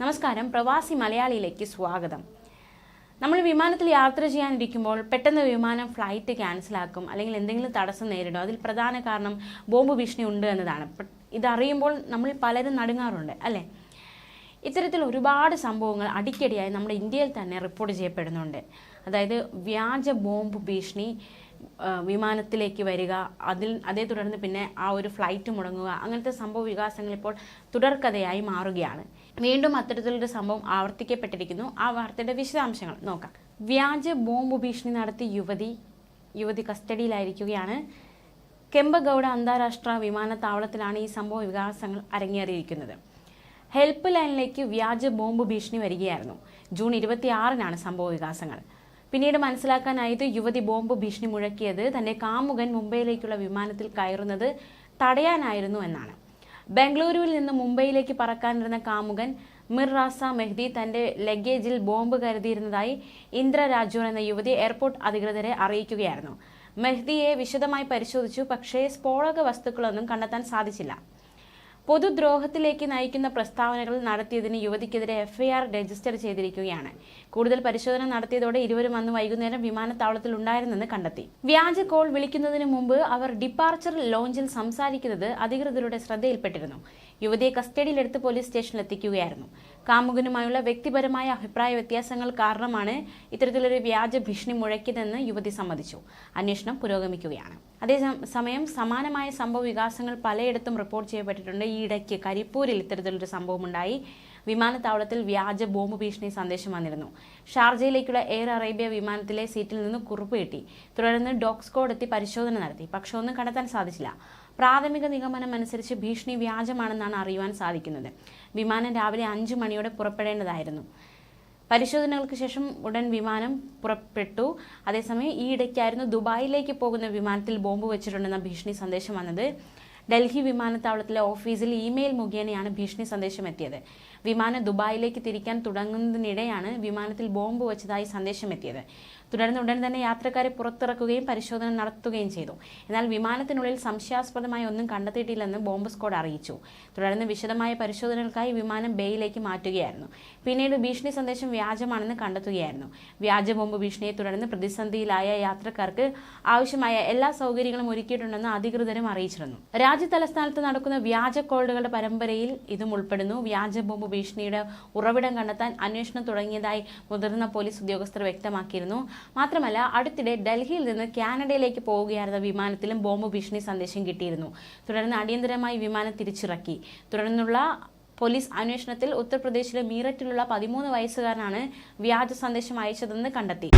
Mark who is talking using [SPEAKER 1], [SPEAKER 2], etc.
[SPEAKER 1] നമസ്കാരം. പ്രവാസി മലയാളിയിലേക്ക് സ്വാഗതം. നമ്മൾ വിമാനത്തിൽ യാത്ര ചെയ്യാനിരിക്കുമ്പോൾ പെട്ടെന്ന് വിമാനം ഫ്ലൈറ്റ് ക്യാൻസലാക്കും അല്ലെങ്കിൽ എന്തെങ്കിലും തടസ്സം നേരിടും. അതിൽ പ്രധാന കാരണം ബോംബ് ഭീഷണി ഉണ്ട് എന്നതാണ്. ഇതറിയുമ്പോൾ നമ്മൾ പലരും നടുങ്ങാറുണ്ട് അല്ലേ? ഇത്തരത്തിൽ ഒരുപാട് സംഭവങ്ങൾ അടിക്കടിയായി നമ്മുടെ ഇന്ത്യയിൽ തന്നെ റിപ്പോർട്ട് ചെയ്യപ്പെടുന്നുണ്ട്. അതായത് വ്യാജ ബോംബ് ഭീഷണി വിമാനത്തിലേക്ക് വരിക അതിൽ അതേ തുടർന്ന് പിന്നെ ആ ഒരു ഫ്ലൈറ്റ് മുടങ്ങുക അങ്ങനത്തെ സംഭവ വികാസങ്ങൾ ഇപ്പോൾ തുടർക്കഥയായി മാറുകയാണ്. വീണ്ടും അത്തരത്തിലൊരു സംഭവം ആവർത്തിക്കപ്പെട്ടിരിക്കുന്നു. ആ വാർത്തയുടെ വിശദാംശങ്ങൾ നോക്കാം. വ്യാജ ബോംബ് ഭീഷണി നടത്തിയ യുവതി യുവതി കസ്റ്റഡിയിലായിരിക്കുകയാണ്. കെമ്പഗൌഡ അന്താരാഷ്ട്ര വിമാനത്താവളത്തിലാണ് ഈ സംഭവ വികാസങ്ങൾ അരങ്ങേറിയിരിക്കുന്നത്. ഹെൽപ്പ് ലൈനിലേക്ക് വ്യാജ ബോംബ് ഭീഷണി വരികയായിരുന്നു. ജൂൺ ഇരുപത്തിയാറിനാണ് സംഭവ വികാസങ്ങൾ. പിന്നീട് മനസ്സിലാക്കാനായത് യുവതി ബോംബ് ഭീഷണി മുഴക്കിയത് തന്റെ കാമുകൻ മുംബൈയിലേക്കുള്ള വിമാനത്തിൽ കയറുന്നത് തടയാനായിരുന്നു എന്നാണ്. ബംഗളൂരുവിൽ നിന്ന് മുംബൈയിലേക്ക് പറക്കാനിരുന്ന കാമുകൻ മിർ റാസ മെഹ്ദി തന്റെ ലഗേജിൽ ബോംബ് കരുതിയിരുന്നതായി ഇന്ദ്ര രാജു എന്ന യുവതി എയർപോർട്ട് അധികൃതരെ അറിയിക്കുകയായിരുന്നു. മെഹ്ദിയെ വിശദമായി പരിശോധിച്ചു പക്ഷേ സ്ഫോടക വസ്തുക്കളൊന്നും കണ്ടെത്താൻ സാധിച്ചില്ല. പൊതുദ്രോഹത്തിലേക്ക് നയിക്കുന്ന പ്രസ്താവനകൾ നടത്തിയതിന് യുവതിക്കെതിരെ എഫ്ഐആർ രജിസ്റ്റർ ചെയ്തിരിക്കുകയാണ്. കൂടുതൽ പരിശോധന നടത്തിയതോടെ ഇരുവരും അന്ന് വൈകുന്നേരം വിമാനത്താവളത്തിൽ ഉണ്ടായിരുന്നെന്ന് കണ്ടെത്തി. വ്യാജ കോൾ വിളിക്കുന്നതിന് മുമ്പ് അവർ ഡിപ്പാർച്ചർ ലോഞ്ചിൽ സംസാരിക്കുന്നത് അധികൃതരുടെ ശ്രദ്ധയിൽപ്പെട്ടിരുന്നു. യുവതിയെ കസ്റ്റഡിയിലെടുത്ത് പോലീസ് സ്റ്റേഷനിൽ എത്തിക്കുകയായിരുന്നു കാമുകനുമായുള്ള വ്യക്തിപരമായ അഭിപ്രായ വ്യത്യാസങ്ങൾ കാരണമാണ് ഇത്തരത്തിലൊരു വ്യാജ ഭീഷണി മുഴക്കിയതെന്ന് യുവതി സമ്മതിച്ചു. അന്വേഷണം പുരോഗമിക്കുകയാണ്. അതേസമയം സമാനമായ സംഭവ വികാസങ്ങൾ പലയിടത്തും റിപ്പോർട്ട് ചെയ്യപ്പെട്ടിട്ടുണ്ട്. ഈ ഇടയ്ക്ക് കരിപ്പൂരിൽ ഇത്തരത്തിലൊരു സംഭവമുണ്ടായി. വിമാനത്താവളത്തിൽ വ്യാജ ബോംബ് ഭീഷണി സന്ദേശം വന്നിരുന്നു. ഷാർജയിലേക്കുള്ള എയർ അറേബ്യ വിമാനത്തിലെ സീറ്റിൽ നിന്ന് കുറിപ്പ് കിട്ടി. തുടർന്ന് ഡോക്സ്കോഡ് എത്തി പരിശോധന നടത്തി. പക്ഷെ ഒന്നും കണ്ടെത്താൻ സാധിച്ചില്ല. പ്രാഥമിക നിഗമനം അനുസരിച്ച് ഭീഷണി വ്യാജമാണെന്നാണ് അറിയുവാൻ സാധിക്കുന്നത്. വിമാനം രാവിലെ അഞ്ചു മണിയോടെ പുറപ്പെടേണ്ടതായിരുന്നു. പരിശോധനകൾക്ക് ശേഷം ഉടൻ വിമാനം പുറപ്പെട്ടു. അതേസമയം ഈ ഇടയ്ക്കായിരുന്നു ദുബായിലേക്ക് പോകുന്ന വിമാനത്തിൽ ബോംബ് വെച്ചിട്ടുണ്ടെന്ന ഭീഷണി സന്ദേശം വന്നത്. ഡൽഹി വിമാനത്താവളത്തിലെ ഓഫീസിൽ ഇമെയിൽ മുഖേനയാണ് ഭീഷണി സന്ദേശം എത്തിയത് വിമാനം ദുബായിലേക്ക് തിരിക്കാൻ തുടങ്ങുന്നതിനിടെയാണ് വിമാനത്തിൽ ബോംബ് വെച്ചതായി സന്ദേശം എത്തിയത് തുടർന്ന് ഉടൻ തന്നെ യാത്രക്കാരെ പുറത്തിറക്കുകയും പരിശോധന നടത്തുകയും ചെയ്തു. എന്നാൽ വിമാനത്തിനുള്ളിൽ സംശയാസ്പദമായി ഒന്നും കണ്ടെത്തിയിട്ടില്ലെന്ന് ബോംബ് സ്ക്വാഡ് അറിയിച്ചു. തുടർന്ന് വിശദമായ പരിശോധനകൾക്കായി വിമാനം ബേയിലേക്ക് മാറ്റുകയായിരുന്നു. പിന്നീട് ഭീഷണി സന്ദേശം വ്യാജമാണെന്ന് കണ്ടെത്തുകയായിരുന്നു. വ്യാജ ബോംബ് ഭീഷണിയെ തുടർന്ന് പ്രതിസന്ധിയിലായ യാത്രക്കാർക്ക് ആവശ്യമായ എല്ലാ സൗകര്യങ്ങളും ഒരുക്കിയിട്ടുണ്ടെന്ന് അധികൃതരും അറിയിച്ചിരുന്നു. രാജ്യതലസ്ഥാനത്ത് നടക്കുന്ന വ്യാജ കോളുകളുടെ പരമ്പരയിൽ ഇതും ഉൾപ്പെടുന്നു. വ്യാജ ബോംബ് ഭീഷണിയുടെ ഉറവിടം കണ്ടെത്താൻ അന്വേഷണം തുടങ്ങിയതായി മുതിർന്ന പോലീസ് ഉദ്യോഗസ്ഥർ വ്യക്തമാക്കിയിരുന്നു. മാത്രമല്ല അടുത്തിടെ ഡൽഹിയിൽ നിന്ന് കാനഡയിലേക്ക് പോവുകയായിരുന്ന വിമാനത്തിലും ബോംബ് ഭീഷണി സന്ദേശം കിട്ടിയിരുന്നു. തുടർന്ന് അടിയന്തരമായി വിമാനം തിരിച്ചിറക്കി. തുടർന്നുള്ള പോലീസ് അന്വേഷണത്തിൽ ഉത്തർപ്രദേശിലെ മീററ്റിലുള്ള പതിമൂന്ന് വയസ്സുകാരനാണ് വ്യാജ സന്ദേശം അയച്ചതെന്ന് കണ്ടെത്തി.